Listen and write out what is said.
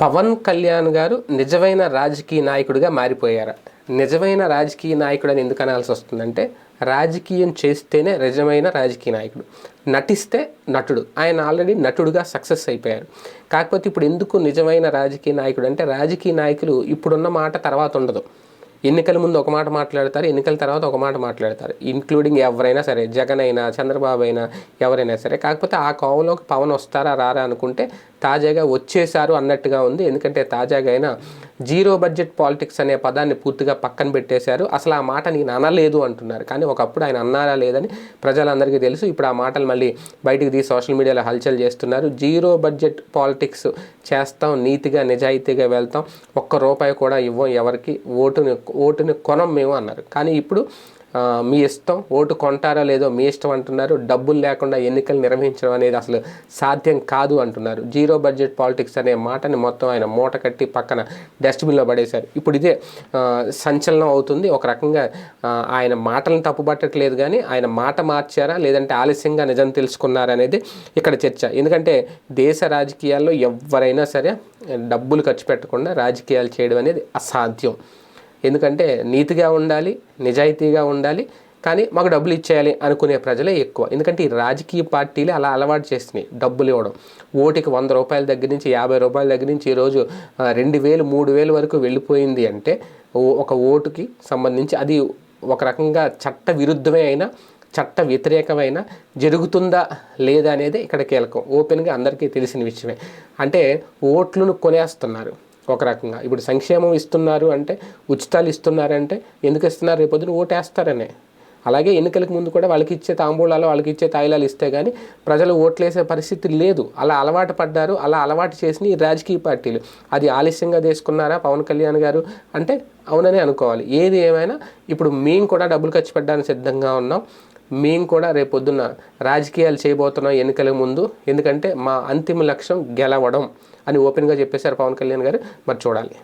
పవన్ కళ్యాణ్ గారు నిజమైన రాజకీయ నాయకుడిగా మారిపోయారా? నిజమైన రాజకీయ నాయకుడు అని ఎందుకు అనాల్సి వస్తుందంటే రాజకీయం చేస్తేనే నిజమైన రాజకీయ నాయకుడు. నటిస్తే నటుడు. ఆయన ఆల్రెడీ నటుడుగా సక్సెస్ అయిపోయారు. కాకపోతే ఇప్పుడు ఎందుకు నిజమైన రాజకీయ నాయకుడు అంటే రాజకీయ నాయకులు ఇప్పుడున్న మాట తర్వాత ఉండదు. ఎన్నికల ముందు ఒక మాట మాట్లాడతారు ఎన్నికల తర్వాత ఒక మాట మాట్లాడతారు. ఇంక్లూడింగ్ ఎవరైనా సరే జగన్ అయినా చంద్రబాబు అయినా ఎవరైనా సరే. కాకపోతే ఆ కోవలోకి పవన్ వస్తారా రారా అనుకుంటే తాజాగా వచ్చేసారు అన్నట్టుగా ఉంది. ఎందుకంటే తాజాగా అయినా జీరో బడ్జెట్ పాలిటిక్స్ అనే పదాన్ని పూర్తిగా పక్కన పెట్టేశారు. అసలు ఆ మాట నేను అనలేదు అంటున్నారు. కానీ ఒకప్పుడు ఆయన అన్నారా లేదని ప్రజలందరికీ తెలుసు. ఇప్పుడు ఆ మాటలు మళ్ళీ బయటికి తీసి సోషల్ మీడియాలో హల్చల్ చేస్తున్నారు. జీరో బడ్జెట్ పాలిటిక్స్ చేస్తాం నీతిగా నిజాయితీగా వెళ్తాం. ఒక్క రూపాయి కూడా ఇవ్వం ఎవరికి? ఓటుని ఓటుని కొనం మేము అన్నారు. కానీ ఇప్పుడు మీ ఇష్టం ఓటు కొంటారో లేదో మీ ఇష్టం అంటున్నారు డబ్బులు లేకుండా ఎన్నికలు నిర్వహించడం అనేది అసలు సాధ్యం కాదు అంటున్నారు. జీరో బడ్జెట్ పాలిటిక్స్ అనే మాటని మొత్తం ఆయన మూట కట్టి పక్కన డస్ట్బిన్లో పడేశారు. ఇప్పుడు ఇదే సంచలనం అవుతుంది. ఒక రకంగా ఆయన మాటలను తప్పుపట్టట్లేదు కానీ ఆయన మాట మార్చారా లేదంటే ఆలస్యంగా నిజం తెలుసుకున్నారా అనేది ఇక్కడ చర్చ. ఎందుకంటే దేశ రాజకీయాల్లో ఎవరైనా సరే డబ్బులు ఖర్చు పెట్టకుండా రాజకీయాలు చేయడం అనేది అసాధ్యం. ఎందుకంటే నీతిగా ఉండాలి నిజాయితీగా ఉండాలి కానీ మాకు డబ్బులు ఇచ్చేయాలి అనుకునే ప్రజలే ఎక్కువ. ఎందుకంటే ఈ రాజకీయ పార్టీలు అలా అలవాటు చేస్తున్నాయి డబ్బులు ఇవ్వడం. ఓటుకి వంద రూపాయల దగ్గర నుంచి యాభై రూపాయల దగ్గర నుంచి ఈరోజు రెండు వేలు మూడు వేలు వరకు వెళ్ళిపోయింది అంటే ఒక ఓటుకి సంబంధించి అది ఒక రకంగా చట్ట విరుద్ధమే అయినా చట్ట వ్యతిరేకమైన జరుగుతుందా లేదా అనేది ఇక్కడ కీలకం. ఓపెన్గా అందరికీ తెలిసిన విషయమే. అంటే ఓట్లను కొనేస్తున్నారు. ఒక రకంగా. ఇప్పుడు సంక్షేమం ఇస్తున్నారు అంటే ఉచితాలు ఇస్తున్నారంటే ఎందుకు ఇస్తున్నారు? రేపొద్దున ఓటేస్తారనే. అలాగే ఎన్నికలకు ముందు కూడా వాళ్ళకి ఇచ్చే తాంబూలాలు వాళ్ళకి ఇచ్చే తాయిలాలు ఇస్తే కానీ ప్రజలు ఓట్లేసే పరిస్థితి లేదు. అలా అలవాటు పడ్డారు అలా అలవాటు చేసిన ఈ రాజకీయ పార్టీలు. అది ఆలస్యంగా తీసుకున్నారా పవన్ కళ్యాణ్ గారు? అంటే అవుననే అనుకోవాలి. ఏది ఏమైనా ఇప్పుడు మేము కూడా డబ్బులు ఖర్చు పెట్టడానికి సిద్ధంగా ఉన్నాం. మేము కూడా రేపొద్దున రాజకీయాలు చేయబోతున్నాం ఎన్నికల ముందు ఎందుకంటే మా అంతిమ లక్ష్యం గెలవడం అని ఓపెన్గా చెప్పేశారు పవన్ కళ్యాణ్ గారు. మరి చూడాలి.